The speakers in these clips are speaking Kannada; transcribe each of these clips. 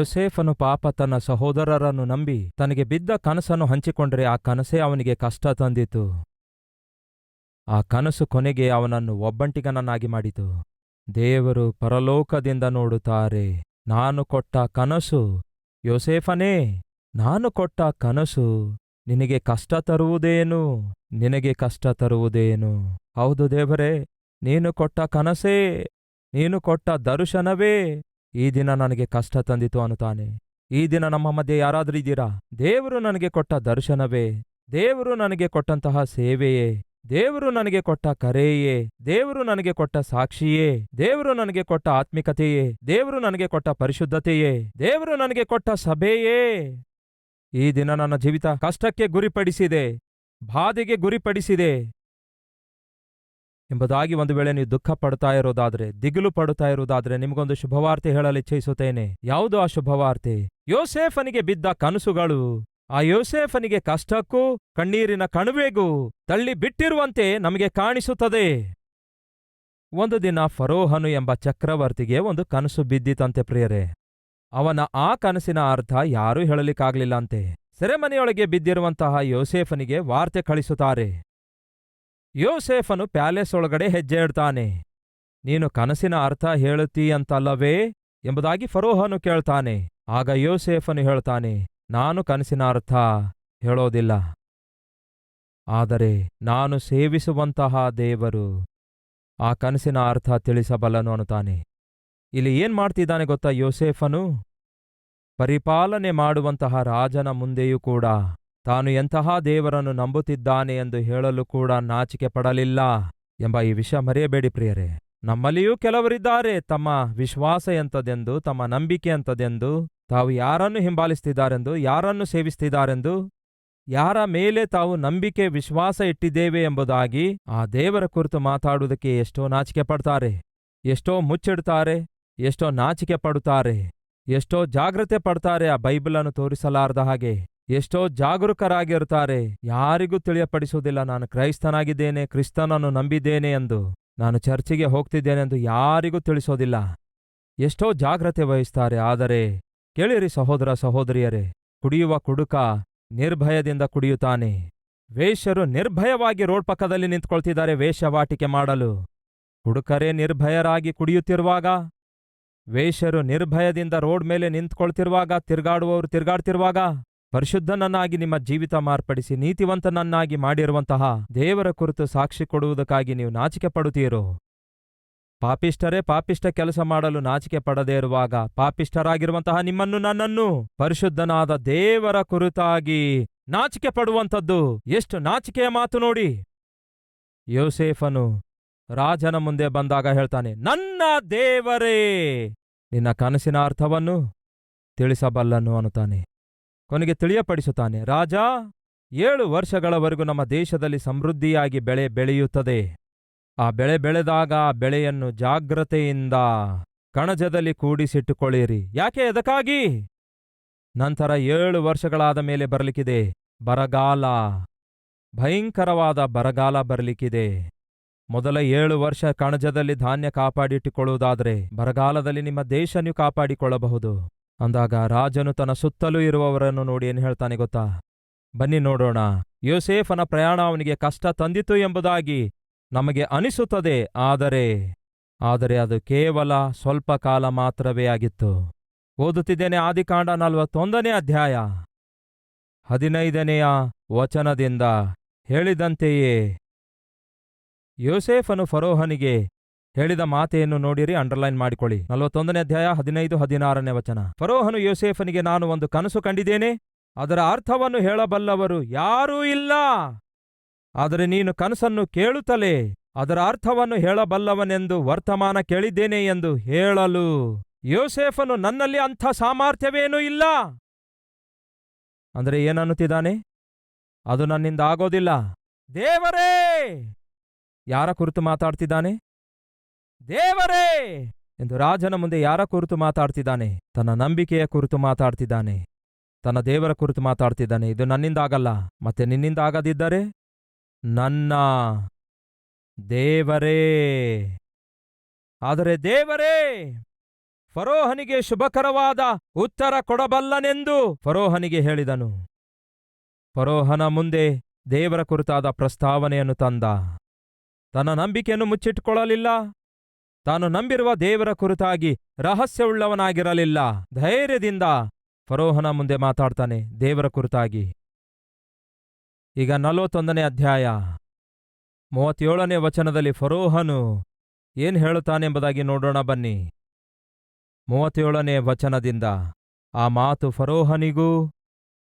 ಯೋಸೇಫನು ಪಾಪ ತನ್ನ ಸಹೋದರರನ್ನು ನಂಬಿ ತನಗೆ ಬಿದ್ದ ಕನಸನ್ನು ಹಂಚಿಕೊಂಡರೆ ಆ ಕನಸೇ ಅವನಿಗೆ ಕಷ್ಟ ತಂದಿತು. ಆ ಕನಸು ಕೊನೆಗೆ ಅವನನ್ನು ಒಬ್ಬಂಟಿಗನನ್ನಾಗಿ ಮಾಡಿತು. ದೇವರು ಪರಲೋಕದಿಂದ ನೋಡುತ್ತಾರೆ, ನಾನು ಕೊಟ್ಟ ಕನಸು, ಯೋಸೇಫನೇ, ನಾನು ಕೊಟ್ಟ ಕನಸು, ನಿನಗೆ ಕಷ್ಟ ತರುವುದೇನು, ನಿನಗೆ ಕಷ್ಟ ತರುವುದೇನು? ಹೌದು ದೇವರೇ, ನೀನು ಕೊಟ್ಟ ಕನಸೇ, ನೀನು ಕೊಟ್ಟ ದರ್ಶನವೇ ಈ ದಿನ ನನಗೆ ಕಷ್ಟ ತಂದಿತು ಅನ್ನುತ್ತಾನೆ ಈ ದಿನ ನಮ್ಮ ಮಧ್ಯೆ ಯಾರಾದರೂ ಇದ್ದೀರಾ? ದೇವರು ನನಗೆ ಕೊಟ್ಟ ದರ್ಶನವೇ. ದೇವರು ನನಗೆ ಕೊಟ್ಟಂತಹ ಸೇವೆಯೇ. ದೇವರು ನನಗೆ ಕೊಟ್ಟ ಕರೆಯೇ. ದೇವರು ನನಗೆ ಕೊಟ್ಟ ಸಾಕ್ಷಿಯೇ. ದೇವರು ನನಗೆ ಕೊಟ್ಟ ಆತ್ಮಿಕತೆಯೇ. ದೇವರು ನನಗೆ ಕೊಟ್ಟ ಪರಿಶುದ್ಧತೆಯೇ. ದೇವರು ನನಗೆ ಕೊಟ್ಟ ಸಭೆಯೇ. ಈ ದಿನ ನನ್ನ ಜೀವಿತ ಕಷ್ಟಕ್ಕೆ ಗುರಿಪಡಿಸಿದೆ. ಬಾಧೆಗೆ ಗುರಿಪಡಿಸಿದೆ. ಎಂಬುದಾಗಿ ಒಂದು ವೇಳೆ ನೀವು ದುಃಖ ಪಡ್ತಾ ಇರೋದಾದ್ರೆ, ದಿಗಿಲು ಪಡುತ್ತಾ ಇರೋದಾದ್ರೆ ನಿಮಗೊಂದು ಶುಭವಾರ್ತೆ ಹೇಳಲು ಇಚ್ಛಿಸುತ್ತೇನೆ. ಯಾವುದು ಆ ಶುಭವಾರ್ತೆ? ಯೋಸೇಫನಿಗೆ ಬಿದ್ದ ಕನಸುಗಳು. ಆ ಯೋಸೇಫನಿಗೆ ಕಷ್ಟಕ್ಕೂ, ಕಣ್ಣೀರಿನ ಕಣುವೆಗೂ ತಳ್ಳಿ ಬಿಟ್ಟಿರುವಂತೆ ನಮಗೆ ಕಾಣಿಸುತ್ತದೆ. ಒಂದು ದಿನ ಫರೋಹನು ಎಂಬ ಚಕ್ರವರ್ತಿಗೆ ಒಂದು ಕನಸು ಬಿದ್ದಿತಂತೆ ಪ್ರಿಯರೇ. ಅವನ ಆ ಕನಸಿನ ಅರ್ಥ ಯಾರೂ ಹೇಳಲಿಕ್ಕಾಗ್ಲಿಲ್ಲಂತೆ. ಸೆರೆಮನೆಯೊಳಗೆ ಬಿದ್ದಿರುವಂತಹ ಯೋಸೇಫನಿಗೆ ವಾರ್ತೆ ಕಳಿಸುತ್ತಾರೆ. ಯೋಸೇಫನು ಪ್ಯಾಲೇಸ್ ಒಳಗಡೆ ಹೆಜ್ಜೆ ಇಡ್ತಾನೆ ನೀನು ಕನಸಿನ ಅರ್ಥ ಹೇಳುತ್ತೀಯಂತಲ್ಲವೇ ಎಂಬುದಾಗಿ ಫರೋಹನು ಕೇಳ್ತಾನೆ. ಆಗ ಯೋಸೇಫನು ಹೇಳ್ತಾನೆ, ನಾನು ಕನಸಿನ ಅರ್ಥ ಹೇಳೋದಿಲ್ಲ. ಆದರೆ ನಾನು ಸೇವಿಸುವಂತಹ ದೇವರು. ಆ ಕನಸಿನ ಅರ್ಥ ತಿಳಿಸಬಲ್ಲನು ಅನ್ನುತ್ತಾನೆ. ಇಲ್ಲಿ ಏನ್ ಮಾಡ್ತಿದ್ದಾನೆ ಗೊತ್ತಾ ಯೋಸೇಫನು? ಪರಿಪಾಲನೆ ಮಾಡುವಂತಹ ರಾಜನ ಮುಂದೆಯೂ ಕೂಡ ತಾನು ಎಂತಹ ದೇವರನ್ನು ನಂಬುತ್ತಿದ್ದಾನೆ ಎಂದು ಹೇಳಲು ಕೂಡ ನಾಚಿಕೆ ಪಡಲಿಲ್ಲ ಎಂಬ ಈ ವಿಷಯ ಮರೆಯಬೇಡಿ ಪ್ರಿಯರೇ. ನಮ್ಮಲ್ಲಿಯೂ ಕೆಲವರಿದ್ದಾರೆ. ತಮ್ಮ ವಿಶ್ವಾಸ ಎಂಥದೆಂದು, ತಮ್ಮ ನಂಬಿಕೆ ಎಂಥದೆಂದು, ತಾವು ಯಾರನ್ನು ಹಿಂಬಾಲಿಸ್ತಿದ್ದಾರೆಂದು, ಯಾರನ್ನು ಸೇವಿಸ್ತಿದ್ದಾರೆಂದು, ಯಾರ ಮೇಲೆ ತಾವು ನಂಬಿಕೆ, ವಿಶ್ವಾಸ ಇಟ್ಟಿದ್ದೇವೆ ಎಂಬುದಾಗಿ ಆ ದೇವರ ಕುರಿತು ಮಾತಾಡುವುದಕ್ಕೆ ಎಷ್ಟೋ ನಾಚಿಕೆ ಪಡ್ತಾರೆ ಎಷ್ಟೋ ಮುಚ್ಚಿಡ್ತಾರೆ, ಎಷ್ಟೋ ನಾಚಿಕೆ ಪಡುತ್ತಾರೆ ಎಷ್ಟೋ ಜಾಗ್ರತೆ ಪಡ್ತಾರೆ ಆ ಬೈಬಲನ್ನು ತೋರಿಸಲಾರದ ಹಾಗೆ. ಎಷ್ಟೋ ಜಾಗರೂಕರಾಗಿರುತ್ತಾರೆ. ಯಾರಿಗೂ ತಿಳಿಯಪಡಿಸುವುದಿಲ್ಲ, ನಾನು ಕ್ರೈಸ್ತನಾಗಿದ್ದೇನೆ, ಕ್ರಿಸ್ತನನ್ನು ನಂಬಿದ್ದೇನೆ ಎಂದು. ನಾನು ಚರ್ಚಿಗೆ ಹೋಗ್ತಿದ್ದೇನೆಂದು ಯಾರಿಗೂ ತಿಳಿಸೋದಿಲ್ಲ. ಎಷ್ಟೋ ಜಾಗ್ರತೆ ವಹಿಸ್ತಾರೆ, ಆದರೆ ಕೇಳಿರಿ ಸಹೋದರ ಸಹೋದರಿಯರೇ, ಕುಡಿಯುವ ಕುಡುಕ ನಿರ್ಭಯದಿಂದ ಕುಡಿಯುತ್ತಾನೆ. ವೇಶ್ಯರು ನಿರ್ಭಯವಾಗಿ ರೋಡ್ ಪಕ್ಕದಲ್ಲಿ ನಿಂತ್ಕೊಳ್ತಿದ್ದಾರೆ ವೇಷವಾಟಿಕೆ ಮಾಡಲು. ಹುಡುಕರೇ ನಿರ್ಭಯರಾಗಿ ಕುಡಿಯುತ್ತಿರುವಾಗ? ವೇಶ್ಯರು ನಿರ್ಭಯದಿಂದ ರೋಡ್ ಮೇಲೆ ನಿಂತ್ಕೊಳ್ತಿರುವಾಗ, ತಿರುಗಾಡುವವರು ತಿರ್ಗಾಡ್ತಿರುವಾಗ? ಪರಿಶುದ್ಧನನ್ನಾಗಿ ನಿಮ್ಮ ಜೀವಿತ ಮಾರ್ಪಡಿಸಿ ನೀತಿವಂತನನ್ನಾಗಿ ಮಾಡಿರುವಂತಹ ದೇವರ ಕುರಿತು ಸಾಕ್ಷಿ ಕೊಡುವುದಕ್ಕಾಗಿ ನೀವು ನಾಚಿಕೆ ಪಡುತ್ತೀರೋ ಪಾಪಿಷ್ಟರೇ ಪಾಪಿಷ್ಟ ಕೆಲಸ ಮಾಡಲು ನಾಚಿಕೆ ಪಡದೇ ಇರುವಾಗ ಪಾಪಿಷ್ಟರಾಗಿರುವಂತಹ ನಿಮ್ಮನ್ನು, ನನ್ನನ್ನು ಪರಿಶುದ್ಧನಾದ ದೇವರ ಕುರಿತಾಗಿ ನಾಚಿಕೆ ಪಡುವಂಥದ್ದು ಎಷ್ಟು ನಾಚಿಕೆಯ ಮಾತು ನೋಡಿ. ಯೋಸೇಫನು ರಾಜನ ಮುಂದೆ ಬಂದಾಗ ಹೇಳ್ತಾನೆ, ನನ್ನ ದೇವರೇ, ನಿನ್ನ ಕನಸಿನ ಅರ್ಥವನ್ನು ತಿಳಿಸಬಲ್ಲನು ಅನ್ನುತ್ತಾನೆ. ಕೊನೆಗೆ ತಿಳಿಯಪಡಿಸುತ್ತಾನೆ, ರಾಜ, ಏಳು ವರ್ಷಗಳವರೆಗೂ ನಮ್ಮ ದೇಶದಲ್ಲಿ ಸಮೃದ್ಧಿಯಾಗಿ ಬೆಳೆ ಬೆಳೆಯುತ್ತದೆ. ಆ ಬೆಳೆ ಬೆಳೆದಾಗ ಆ ಬೆಳೆಯನ್ನು ಜಾಗ್ರತೆಯಿಂದ ಕಣಜದಲ್ಲಿ ಕೂಡಿಸಿಟ್ಟುಕೊಳ್ಳಿರಿ. ಯಾಕೆ ಅದಕ್ಕಾಗಿ? ನಂತರ ಏಳು ವರ್ಷಗಳಾದ ಮೇಲೆ ಬರಲಿಕ್ಕಿದೆ. ಬರಗಾಲ, ಭಯಂಕರವಾದ ಬರಗಾಲ ಬರಲಿಕ್ಕಿದೆ. ಮೊದಲ ಏಳು ವರ್ಷ ಕಣಜದಲ್ಲಿ ಧಾನ್ಯ ಕಾಪಾಡಿಟ್ಟುಕೊಳ್ಳುವುದಾದರೆ ಬರಗಾಲದಲ್ಲಿ ನಿಮ್ಮ ದೇಶ ನೀವು ಕಾಪಾಡಿಕೊಳ್ಳಬಹುದು. ಅಂದಾಗ ರಾಜನು ತನ್ನ ಸುತ್ತಲೂ ಇರುವವರನ್ನು ನೋಡಿ ಏನು ಹೇಳ್ತಾನೆ ಗೊತ್ತಾ? ಬನ್ನಿ ನೋಡೋಣ. ಯೋಸೇಫನ ಪ್ರಯಾಣ ಅವನಿಗೆ ಕಷ್ಟ ತಂದಿತು ಎಂಬುದಾಗಿ ನಮಗೆ ಅನಿಸುತ್ತದೆ, ಆದರೆ ಆದರೆ ಅದು ಕೇವಲ ಸ್ವಲ್ಪ ಕಾಲ ಮಾತ್ರವೇ ಆಗಿತ್ತು. ಓದುತ್ತಿದ್ದೇನೆ ಆದಿಕಾಂಡ ನಲವತ್ತೊಂದನೇ ಅಧ್ಯಾಯ. ಹದಿನೈದನೆಯ ವಚನದಿಂದ ಹೇಳಿದಂತೆಯೇ ಯೋಸೇಫನು ಫರೋಹನಿಗೆ ಹೇಳಿದ ಮಾತೆಯನ್ನು ನೋಡಿರಿ, ಅಂಡರ್ಲೈನ್ ಮಾಡಿಕೊಳ್ಳಿ. ನಲವತ್ತೊಂದನೇ ಅಧ್ಯಾಯ, ಹದಿನೈದು, ಹದಿನಾರನೇ ವಚನ. ಫರೋಹನು ಯೋಸೇಫನಿಗೆ, ನಾನು ಒಂದು ಕನಸು ಕಂಡಿದ್ದೇನೆ, ಅದರ ಅರ್ಥವನ್ನು ಹೇಳಬಲ್ಲವರು ಯಾರೂ ಇಲ್ಲ. ಆದರೆ ನೀನು ಕನಸನ್ನು ಕೇಳುತ್ತಲೇ, ಅದರ ಅರ್ಥವನ್ನು ಹೇಳಬಲ್ಲವನೆಂದು ವರ್ತಮಾನ ಕೇಳಿದ್ದೇನೆ ಎಂದು ಹೇಳಲು. ಯೋಸೇಫನು ನನ್ನಲ್ಲಿ ಅಂಥ ಸಾಮರ್ಥ್ಯವೇನೂ ಇಲ್ಲ. ಅಂದರೆ ಏನನ್ನುತ್ತಿದ್ದಾನೆ? ಅದು ನನ್ನಿಂದ ಆಗೋದಿಲ್ಲ. ದೇವರೇ! ಯಾರ ಕುರಿತು ಮಾತಾಡ್ತಿದ್ದಾನೆ? ದೇವರೇ! ಎಂದು ರಾಜನ ಮುಂದೆ ಯಾರ ಕುರಿತು ಮಾತಾಡ್ತಿದ್ದಾನೆ? ತನ್ನ ನಂಬಿಕೆಯ ಕುರಿತು ಮಾತಾಡ್ತಿದ್ದಾನೆ. ತನ್ನ ದೇವರ ಕುರಿತು ಮಾತಾಡ್ತಿದ್ದಾನೆ. ಇದು ನನ್ನಿಂದ ಆಗಲ್ಲ ಮತ್ತೆ ನಿನ್ನಿಂದ ಆಗದಿದ್ದರೆ ನನ್ನ ದೇವರೇ! ಆದರೆ ದೇವರೇ! ಫರೋಹನಿಗೆ ಶುಭಕರವಾದ ಉತ್ತರ ಕೊಡಬಲ್ಲನೆಂದು ಫರೋಹನಿಗೆ ಹೇಳಿದನು. ಫರೋಹನ ಮುಂದೆ ದೇವರ ಕುರಿತಾದ ಪ್ರಸ್ತಾವನೆಯನ್ನು ತಂದ. ತನ್ನ ನಂಬಿಕೆಯನ್ನು ಮುಚ್ಚಿಟ್ಟುಕೊಳ್ಳಲಿಲ್ಲ. ತಾನು ನಂಬಿರುವ ದೇವರ ಕುರಿತಾಗಿ ರಹಸ್ಯವುಳ್ಳವನಾಗಿರಲಿಲ್ಲ. ಧೈರ್ಯದಿಂದ ಫರೋಹನ ಮುಂದೆ ಮಾತಾಡ್ತಾನೆ, ದೇವರ ಕುರಿತಾಗಿ. ಈಗ ನಲವತ್ತೊಂದನೇ ಅಧ್ಯಾಯ. ಮೂವತ್ತೇಳನೇ ವಚನದಲ್ಲಿ ಫರೋಹನು ಏನ್ ಹೇಳುತ್ತಾನೆಂಬುದಾಗಿ ನೋಡೋಣ ಬನ್ನಿ. ಮೂವತ್ತೇಳನೇ ವಚನದಿಂದ, ಆ ಮಾತು ಫರೋಹನಿಗೂ,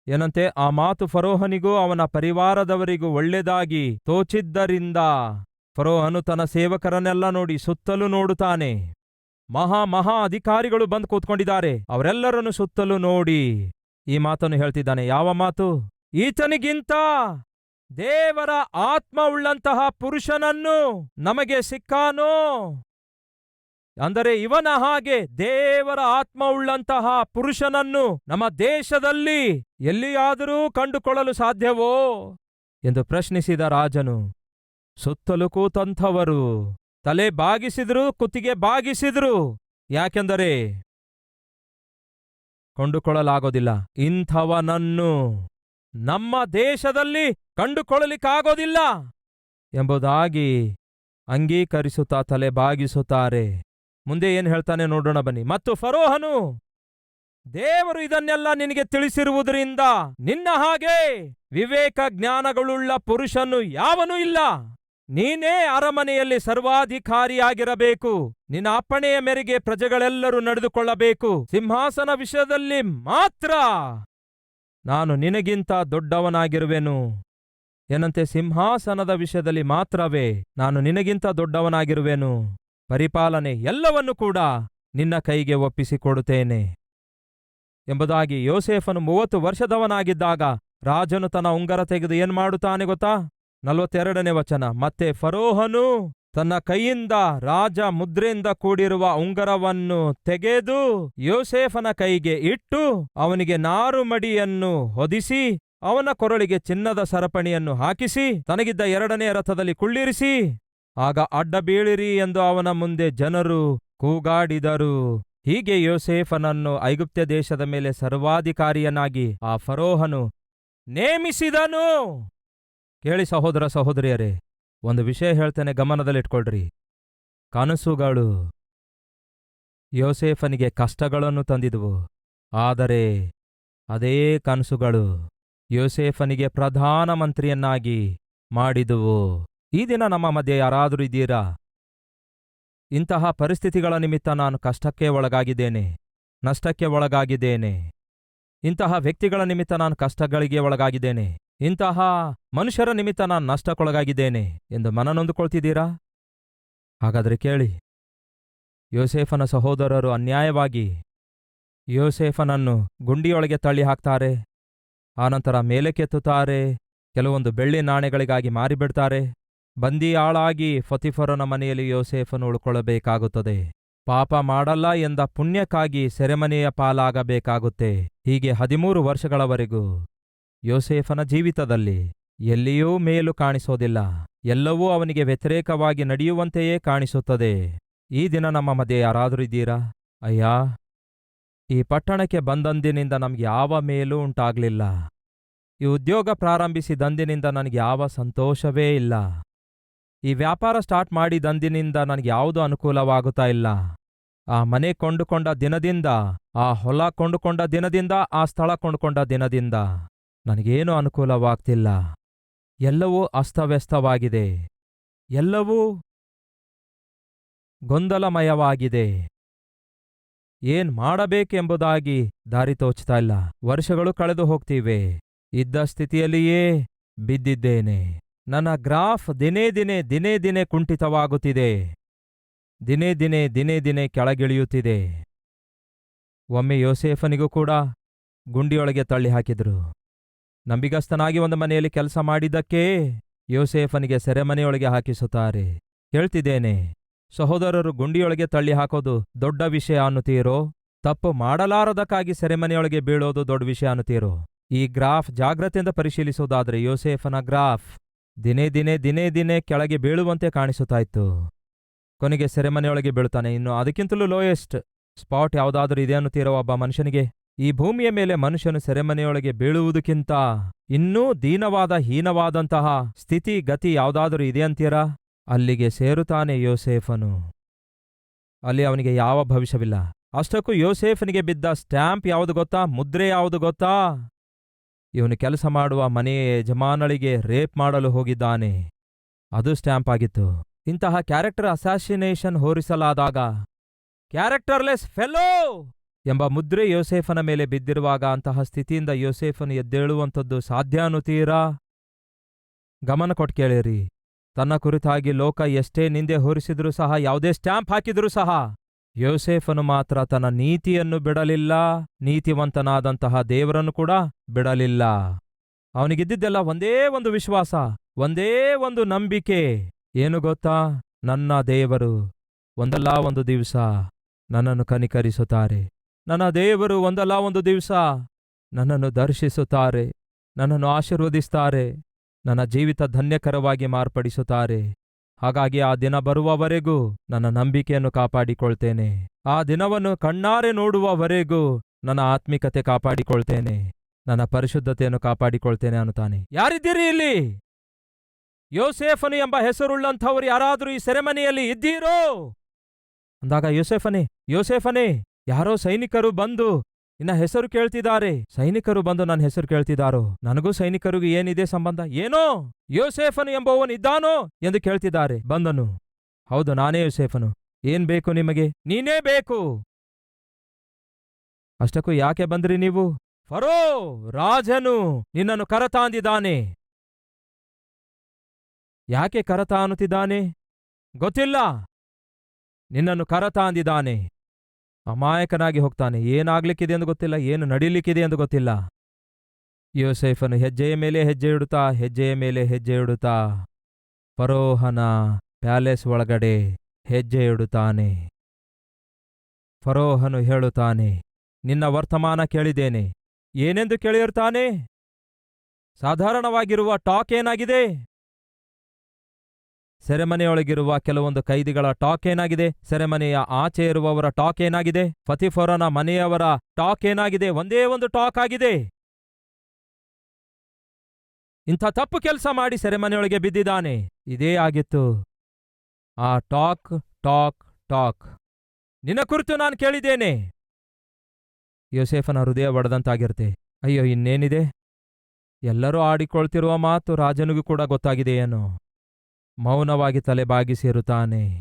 ಏನಂತೆ, ಆ ಮಾತು ಫರೋಹನಿಗೂ ಅವನ ಪರಿವಾರದವರಿಗೂ ಒಳ್ಳೆದಾಗಿ ತೋಚಿದ್ದರಿಂದ ಫರೋಹನು ತನ್ನ ಸೇವಕರನ್ನೆಲ್ಲ ನೋಡಿ ಸುತ್ತಲೂ ನೋಡುತ್ತಾನೆ. ಮಹಾ ಮಹಾ ಅಧಿಕಾರಿಗಳು ಬಂದು ಕೂತ್ಕೊಂಡಿದ್ದಾರೆ. ಅವರೆಲ್ಲರನ್ನು ಸುತ್ತಲೂ ನೋಡಿ. ಈ ಮಾತನ್ನು ಹೇಳ್ತಿದ್ದಾನೆ, ಯಾವ ಮಾತು? ಈತನಿಗಿಂತ ದೇವರ ಆತ್ಮ ಉಳ್ಳಂತಹ ಪುರುಷನನ್ನು ನಮಗೆ ಸಿಕ್ಕಾನೋ? ಅಂದರೆ ಇವನ ಹಾಗೆ ದೇವರ ಆತ್ಮ ಉಳ್ಳಂತಹ ಪುರುಷನನ್ನು ನಮ್ಮ ದೇಶದಲ್ಲಿ ಎಲ್ಲಿಯಾದರೂ ಕಂಡುಕೊಳ್ಳಲು ಸಾಧ್ಯವೋ? ಎಂದು ಪ್ರಶ್ನಿಸಿದ ರಾಜನು. ಸುತ್ತಲೂ ಕೂತಂಥವರು ತಲೆ ಬಾಗಿಸಿದ್ರು, ಕುತ್ತಿಗೆ ಬಾಗಿಸಿದ್ರು. ಯಾಕೆಂದರೆ ಕೊಂಡುಕೊಳ್ಳಲಾಗೋದಿಲ್ಲ. ಇಂಥವನನ್ನು ನಮ್ಮ ದೇಶದಲ್ಲಿ ಕಂಡುಕೊಳ್ಳಲಿಕ್ಕಾಗೋದಿಲ್ಲ ಎಂಬುದಾಗಿ ಅಂಗೀಕರಿಸುತ್ತಾ ತಲೆ ಬಾಗಿಸುತ್ತಾರೆ. ಮುಂದೆ ಏನು ಹೇಳ್ತಾನೆ ನೋಡೋಣ ಬನ್ನಿ. ಮತ್ತು ಫರೋಹನು, ದೇವರು ಇದನ್ನೆಲ್ಲ ನಿನಗೆ ತಿಳಿಸಿರುವುದರಿಂದ ನಿನ್ನ ಹಾಗೆ ವಿವೇಕ ಜ್ಞಾನಗಳುಳ್ಳ ಪುರುಷನು ಯಾವನೂ ಇಲ್ಲ. ನೀನೇ ಅರಮನೆಯಲ್ಲಿ ಸರ್ವಾಧಿಕಾರಿಯಾಗಿರಬೇಕು. ನಿನ್ನ ಅಪ್ಪಣೆಯ ಮೇರೆಗೆ ಪ್ರಜೆಗಳೆಲ್ಲರೂ ನಡೆದುಕೊಳ್ಳಬೇಕು. ಸಿಂಹಾಸನ ವಿಷಯದಲ್ಲಿ ಮಾತ್ರ ನಾನು ನಿನಗಿಂತ ದೊಡ್ಡವನಾಗಿರುವೆನು. ಏನಂತೆ? ಸಿಂಹಾಸನದ ವಿಷಯದಲ್ಲಿ ಮಾತ್ರವೇ ನಾನು ನಿನಗಿಂತ ದೊಡ್ಡವನಾಗಿರುವೆನು. ಪರಿಪಾಲನೆ ಎಲ್ಲವನ್ನೂ ಕೂಡ ನಿನ್ನ ಕೈಗೆ ಒಪ್ಪಿಸಿಕೊಡುತ್ತೇನೆ. ಎಂಬುದಾಗಿ ಯೋಸೇಫನು ಮೂವತ್ತು ವರ್ಷದವನಾಗಿದ್ದಾಗ ರಾಜನು ತನ್ನ ಉಂಗರ ತೆಗೆದು ಏನ್ಮಾಡುತ್ತಾನೆ ಗೊತ್ತಾ? ನಲವತ್ತೆರಡನೇ ವಚನ, ಮತ್ತೆ ಫರೋಹನು ತನ್ನ ಕೈಯಿಂದ ರಾಜ ಮುದ್ರೆಯಿಂದ ಕೂಡಿರುವ ಉಂಗರವನ್ನು ತೆಗೆದು ಯೋಸೇಫನ ಕೈಗೆ ಇಟ್ಟು ಅವನಿಗೆ ನಾರುಮಡಿಯನ್ನು ಹೊದಿಸಿ, ಅವನ ಕೊರಳಿಗೆ ಚಿನ್ನದ ಸರಪಣಿಯನ್ನು ಹಾಕಿಸಿ, ತನಗಿದ್ದ ಎರಡನೇ ರಥದಲ್ಲಿ ಕುಳ್ಳಿರಿಸಿ, ಆಗ ಅಡ್ಡ ಬೀಳಿರಿ ಎಂದು ಅವನ ಮುಂದೆ ಜನರು ಕೂಗಾಡಿದರು. ಹೀಗೆ ಯೋಸೇಫನನ್ನು ಐಗುಪ್ತ್ಯ ದೇಶದ ಮೇಲೆ ಸರ್ವಾಧಿಕಾರಿಯನಾಗಿ ಆ ಫರೋಹನು ನೇಮಿಸಿದನು. ಕೇಳಿ ಸಹೋದರ ಸಹೋದರಿಯರೇ, ಒಂದು ವಿಷಯ ಹೇಳ್ತೇನೆ ಗಮನದಲ್ಲಿಟ್ಕೊಳ್ರಿ. ಕನಸುಗಳು ಯೋಸೇಫನಿಗೆ ಕಷ್ಟಗಳನ್ನು ತಂದಿದುವು, ಆದರೆ ಅದೇ ಕನಸುಗಳು ಯೋಸೇಫನಿಗೆ ಪ್ರಧಾನಮಂತ್ರಿಯನ್ನಾಗಿ ಮಾಡಿದುವು. ಈ ದಿನ ನಮ್ಮ ಮಧ್ಯೆ ಯಾರಾದರೂ ಇದ್ದೀರಾ? ಇಂತಹ ಪರಿಸ್ಥಿತಿಗಳ ನಿಮಿತ್ತ ನಾನು ಕಷ್ಟಕ್ಕೆ ಒಳಗಾಗಿದ್ದೇನೆ, ನಷ್ಟಕ್ಕೆ ಒಳಗಾಗಿದ್ದೇನೆ. ಇಂತಹ ವ್ಯಕ್ತಿಗಳ ನಿಮಿತ್ತ ನಾನು ಕಷ್ಟಗಳಿಗೆ ಒಳಗಾಗಿದ್ದೇನೆ. ಇಂತಹ ಮನುಷ್ಯರ ನಿಮಿತ್ತ ನಾನು ನಷ್ಟಕ್ಕೊಳಗಾಗಿದ್ದೇನೆ ಎಂದು ಮನನೊಂದುಕೊಳ್ತಿದ್ದೀರಾ? ಹಾಗಾದರೆ ಕೇಳಿ. ಯೋಸೇಫನ ಸಹೋದರರು ಅನ್ಯಾಯವಾಗಿ ಯೋಸೇಫನನ್ನು ಗುಂಡಿಯೊಳಗೆ ತಳ್ಳಿ ಹಾಕ್ತಾರೆ ಆನಂತರ ಮೇಲಕ್ಕೆತ್ತುತ್ತಾರೆ, ಕೆಲವೊಂದು ಬೆಳ್ಳಿ ನಾಣ್ಯಗಳಿಗಾಗಿ ಮಾರಿಬಿಡ್ತಾರೆ. ಬಂದಿಯಾಳಾಗಿ ಫತಿಫರನ ಮನೆಯಲ್ಲಿ ಯೋಸೇಫನು ಉಳ್ಕೊಳ್ಳಬೇಕಾಗುತ್ತದೆ. ಪಾಪ ಮಾಡಲ್ಲ ಎಂದ ಪುಣ್ಯಕ್ಕಾಗಿ ಸೆರೆಮನೆಯ ಪಾಲಾಗಬೇಕಾಗುತ್ತೆ. ಹೀಗೆ ಹದಿಮೂರು ವರ್ಷಗಳವರೆಗೂ ಯೋಸೇಫನ ಜೀವಿತದಲ್ಲಿ ಎಲ್ಲಿಯೂ ಮೇಲು ಕಾಣಿಸೋದಿಲ್ಲ. ಎಲ್ಲವೂ ಅವನಿಗೆ ವ್ಯತಿರೇಕವಾಗಿ ನಡೆಯುವಂತೆಯೇ ಕಾಣಿಸುತ್ತದೆ. ಈ ದಿನ ನಮ್ಮ ಮಧ್ಯೆ ಯಾರಾದರೂ ಇದ್ದೀರಾ ಅಯ್ಯಾ, ಈ ಪಟ್ಟಣಕ್ಕೆ ಬಂದಂದಿನಿಂದ ನಮಗೆ ಯಾವ ಮೇಲೂ ಉಂಟಾಗ್ಲಿಲ್ಲ. ಈ ಉದ್ಯೋಗ ಪ್ರಾರಂಭಿಸಿದಂದಿನಿಂದ ನನಗೆ ಯಾವ ಸಂತೋಷವೇ ಇಲ್ಲ. ಈ ವ್ಯಾಪಾರ ಸ್ಟಾರ್ಟ್ ಮಾಡಿದಂದಿನಿಂದ ನನಗೆ ಯಾವುದು ಅನುಕೂಲವಾಗುತ್ತಾ ಇಲ್ಲ. ಆ ಮನೆ ಕೊಂಡುಕೊಂಡ ದಿನದಿಂದ, ಆ ಹೊಲ ಕೊಂಡುಕೊಂಡ ದಿನದಿಂದ, ಆ ಸ್ಥಳ ಕೊಂಡುಕೊಂಡ ದಿನದಿಂದ. ನನಗೇನು ಅನುಕೂಲವಾಗ್ತಿಲ್ಲ. ಎಲ್ಲವೂ ಅಸ್ತವ್ಯಸ್ತವಾಗಿದೆ. ಎಲ್ಲವೂ ಗೊಂದಲಮಯವಾಗಿದೆ. ಏನ್ ಮಾಡಬೇಕೆಂಬುದಾಗಿ ದಾರಿ ತೋಚ್ತಾ ಇಲ್ಲ. ವರ್ಷಗಳು ಕಳೆದು ಹೋಗ್ತಿವೆ. ಇದ್ದ ಸ್ಥಿತಿಯಲ್ಲಿಯೇ ಬಿದ್ದಿದ್ದೇನೆ. ನನ್ನ ಗ್ರಾಫ್ ದಿನೇ ದಿನೇ ದಿನೇ ದಿನೇ ಕುಂಠಿತವಾಗುತ್ತಿದೆ. ದಿನೇ ದಿನೇ ದಿನೇ ದಿನೇ ಕೆಳಗಿಳಿಯುತ್ತಿದೆ. ಒಮ್ಮೆ ಯೋಸೇಫನಿಗೂ ಕೂಡ ಗುಂಡಿಯೊಳಗೆ ತಳ್ಳಿ ಹಾಕಿದ್ರು ನಂಬಿಗಸ್ತನಾಗಿ ಒಂದು ಮನೆಯಲ್ಲಿ ಕೆಲಸ ಮಾಡಿದ್ದಕ್ಕೆ ಯೋಸೇಫನಿಗೆ ಸೆರೆಮನೆಯೊಳಗೆ ಹಾಕಿಸುತ್ತಾರೆ. ಹೇಳ್ತಿದ್ದೇನೆ ಸಹೋದರರು ಗುಂಡಿಯೊಳಗೆ ತಳ್ಳಿ ಹಾಕೋದು ದೊಡ್ಡ ವಿಷಯ ಅನ್ನುತ್ತೀರೋ? ತಪ್ಪು ಮಾಡಲಾರದಕ್ಕಾಗಿ ಸೆರೆಮನೆಯೊಳಗೆ ಬೀಳೋದು ದೊಡ್ಡ ವಿಷಯ ಅನ್ನುತ್ತೀರೋ? ಈ ಗ್ರಾಫ್ ಜಾಗ್ರತೆಯಿಂದ ಪರಿಶೀಲಿಸುವುದಾದ್ರೆ ಯೋಸೇಫನ ಗ್ರಾಫ್ ದಿನೇ ದಿನೇ ದಿನೇ ದಿನೇ ಕೆಳಗೆ ಬೀಳುವಂತೆ ಕಾಣಿಸುತ್ತಾ ಇತ್ತು ಕೊನೆಗೆ ಸೆರೆಮನೆಯೊಳಗೆ ಬೀಳ್ತಾನೆ ಇನ್ನು ಅದಕ್ಕಿಂತಲೂ ಲೋಯೆಸ್ಟ್ ಸ್ಪಾಟ್ ಯಾವುದಾದ್ರೂ ಇದೆ ಅನ್ನುತ್ತೀರೋ ಒಬ್ಬ ಮನುಷ್ಯನಿಗೆ? ಈ ಭೂಮಿಯ ಮೇಲೆ ಮನುಷ್ಯನು ಸೆರೆಮನೆಯೊಳಗೆ ಬೀಳುವುದಕ್ಕಿಂತ ಇನ್ನೂ ದೀನವಾದ ಹೀನವಾದಂತಹ ಸ್ಥಿತಿ, ಗತಿ ಯಾವುದಾದರೂ ಇದೆ ಅಂತೀರಾ ಅಲ್ಲಿಗೆ ಸೇರುತ್ತಾನೆ ಯೋಸೇಫನು. ಅಲ್ಲಿ ಅವನಿಗೆ ಯಾವ ಭವಿಷ್ಯವಿಲ್ಲ. ಅಷ್ಟಕ್ಕೂ ಯೋಸೇಫನಿಗೆ ಬಿದ್ದ ಸ್ಟ್ಯಾಂಪ್ ಯಾವುದು ಗೊತ್ತಾ? ಮುದ್ರೆ ಯಾವುದು ಗೊತ್ತಾ? ಇವನು ಕೆಲಸ ಮಾಡುವ ಮನೆಯ ಯಜಮಾನಳಿಗೆ ರೇಪ್ ಮಾಡಲು ಹೋಗಿದ್ದಾನೆ. ಅದು ಸ್ಟ್ಯಾಂಪ್ ಆಗಿತ್ತು. ಇಂತಹ ಕ್ಯಾರೆಕ್ಟರ್ ಅಸಾಸಿನೇಷನ್ ಹೋರಿಸಲಾದಾಗ. ಕ್ಯಾರೆಕ್ಟರ್ಲೆಸ್ ಫೆಲೋ ಎಂಬ ಮುದ್ರೆ ಯೋಸೇಫನ ಮೇಲೆ ಬಿದ್ದಿರುವಾಗ ಅಂತಹ ಸ್ಥಿತಿಯಿಂದ ಯೋಸೇಫನು ಎದ್ದೇಳುವಂಥದ್ದು ಸಾಧ್ಯ ಅನ್ನುತ್ತೀರಾ? ಗಮನ ಕೊಟ್ಟು ಕೇಳಿರಿ. ತನ್ನ ಕುರಿತಾಗಿ ಲೋಕ ಎಷ್ಟೇ ನಿಂದೆ ಹೊರಿಸಿದ್ರೂ ಸಹ, ಯಾವುದೇ ಸ್ಟ್ಯಾಂಪ್ ಹಾಕಿದರೂ ಸಹ, ಯೋಸೇಫನು ಮಾತ್ರ ತನ್ನ ನೀತಿಯನ್ನು ಬಿಡಲಿಲ್ಲ, ನೀತಿವಂತನಾದಂತಹ ದೇವರನ್ನು ಕೂಡ ಬಿಡಲಿಲ್ಲ. ಅವನಿಗಿದ್ದಿದ್ದೆಲ್ಲ ಒಂದೇ ಒಂದು ವಿಶ್ವಾಸ, ಒಂದೇ ಒಂದು ನಂಬಿಕೆ. ಏನು ಗೊತ್ತಾ? ನನ್ನ ದೇವರು ಒಂದಲ್ಲ ಒಂದು ದಿವಸ ನನ್ನನ್ನು ಕನಿಕರಿಸುತ್ತಾರೆ. ನನ್ನ ದೇವರು ಒಂದಲ್ಲ ಒಂದು ದಿವಸ ನನ್ನನ್ನು ದರ್ಶಿಸುತ್ತಾರೆ, ನನ್ನನ್ನು ಆಶೀರ್ವದಿಸ್ತಾರೆ ನನ್ನ ಜೀವಿತ ಧನ್ಯಕರವಾಗಿ ಮಾರ್ಪಡಿಸುತ್ತಾರೆ. ಹಾಗಾಗಿ ಆ ದಿನ ಬರುವವರೆಗೂ ನನ್ನ ನಂಬಿಕೆಯನ್ನು ಕಾಪಾಡಿಕೊಳ್ತೇನೆ. ಆ ದಿನವನ್ನು ಕಣ್ಣಾರೆ ನೋಡುವವರೆಗೂ ನನ್ನ ಆತ್ಮಿಕತೆ ಕಾಪಾಡಿಕೊಳ್ತೇನೆ, ನನ್ನ ಪರಿಶುದ್ಧತೆಯನ್ನು ಕಾಪಾಡಿಕೊಳ್ತೇನೆ ಅನ್ನುತ್ತಾನೆ. ಯಾರಿದ್ದೀರಿ ಇಲ್ಲಿ? ಯೋಸೇಫನು ಎಂಬ ಹೆಸರುಳ್ಳಂಥವ್ರು ಯಾರಾದರೂ ಈ ಸೆರೆಮನೆಯಲ್ಲಿ ಇದ್ದೀರೋ? ಅಂದಾಗ ಯೋಸೇಫನೇ ಯೋಸೇಫನೇ ಯಾರೋ ಸೈನಿಕರು ಬಂದು ನಿನ್ನ ಹೆಸರು ಕೇಳ್ತಿದ್ದಾರೆ. ಸೈನಿಕರು ಬಂದು ನನ್ನ ಹೆಸರು ಕೇಳ್ತಿದ್ದಾರೋ? ನನಗೂ ಸೈನಿಕರಿಗೂ ಏನಿದೆ ಸಂಬಂಧ? ಏನೋ? ಯೋಸೇಫನು ಎಂಬವನು ಇದ್ದಾನೋ? ಎಂದು ಕೇಳ್ತಿದ್ದಾರೆ. ಬಂದನು. ಹೌದು, ನಾನೇ ಯೋಸೇಫನು. ಏನ್ ಬೇಕು ನಿಮಗೆ? ನೀನೇ ಬೇಕು. ಅಷ್ಟಕ್ಕೂ ಯಾಕೆ ಬಂದ್ರಿ ನೀವು? ಫರೋ, ರಾಜನು ನಿನ್ನನ್ನು ಕರತಾಂದಿದ್ದಾನೆ. ಯಾಕೆ ಕರತಾನುತ್ತಿದ್ದಾನೆ? ಗೊತ್ತಿಲ್ಲ. ನಿನ್ನನ್ನು ಕರತಾಂದಿದ್ದಾನೆ. ಅಮಾಯಕನಾಗಿ ಹೋಗ್ತಾನೆ. ಏನಾಗ್ಲಿಕ್ಕಿದೆ ಎಂದು ಗೊತ್ತಿಲ್ಲ, ಏನು ನಡೀಲಿಕ್ಕಿದೆ ಎಂದು ಗೊತ್ತಿಲ್ಲ. ಯೋಸೇಫನು ಹೆಜ್ಜೆಯ ಮೇಲೆ ಹೆಜ್ಜೆ ಇಡುತ್ತಾ, ಹೆಜ್ಜೆಯ ಮೇಲೆ ಹೆಜ್ಜೆ ಇಡುತ್ತಾ, ಫರೋಹನ ಪ್ಯಾಲೇಸ್ ಒಳಗಡೆ ಹೆಜ್ಜೆ ಇಡುತ್ತಾನೆ. ಫರೋಹನು ಹೇಳುತ್ತಾನೆ, ನಿನ್ನ ವರ್ತಮಾನ ಕೇಳಿದ್ದೇನೆ. ಏನೆಂದು ಕೇಳಿರ್ತಾನೆ ಸಾಧಾರಣವಾಗಿರುವ ಟಾಕ್ ಏನಾಗಿದೆ? ಸೆರೆಮನೆಯೊಳಗಿರುವ ಕೆಲವೊಂದು ಕೈದಿಗಳ ಟಾಕ್ ಏನಾಗಿದೆ? ಸೆರೆಮನೆಯ ಆಚೆ ಇರುವವರ ಟಾಕ್ ಏನಾಗಿದೆ? ಫತಿಫೋರನ ಮನೆಯವರ ಟಾಕ್ ಏನಾಗಿದೆ? ಒಂದೇ ಒಂದು ಟಾಕ್ ಆಗಿದೆ. ಇಂಥ ತಪ್ಪು ಕೆಲಸ ಮಾಡಿ ಸೆರೆಮನೆಯೊಳಗೆ ಬಿದ್ದಿದ್ದಾನೆ. ಇದೇ ಆಗಿತ್ತು. ಆ ಟಾಕ್ ಟಾಕ್ ಟಾಕ್. ನಿನ್ನ ಕುರಿತು ನಾನು ಕೇಳಿದ್ದೇನೆ. ಯೋಸೇಫನ ಹೃದಯ ಒಡೆದಂತಾಗಿರುತ್ತೆ. ಅಯ್ಯೋ, ಇನ್ನೇನಿದೆ? ಎಲ್ಲರೂ ಆಡಿಕೊಳ್ತಿರುವ ಮಾತು ರಾಜನಿಗೂ ಕೂಡ ಗೊತ್ತಾಗಿದೆಯೇನೋ? ಮೌನವಾಗಿ ತಲೆ ಬಾಗಿಸಿರುತ್ತಾನೆ.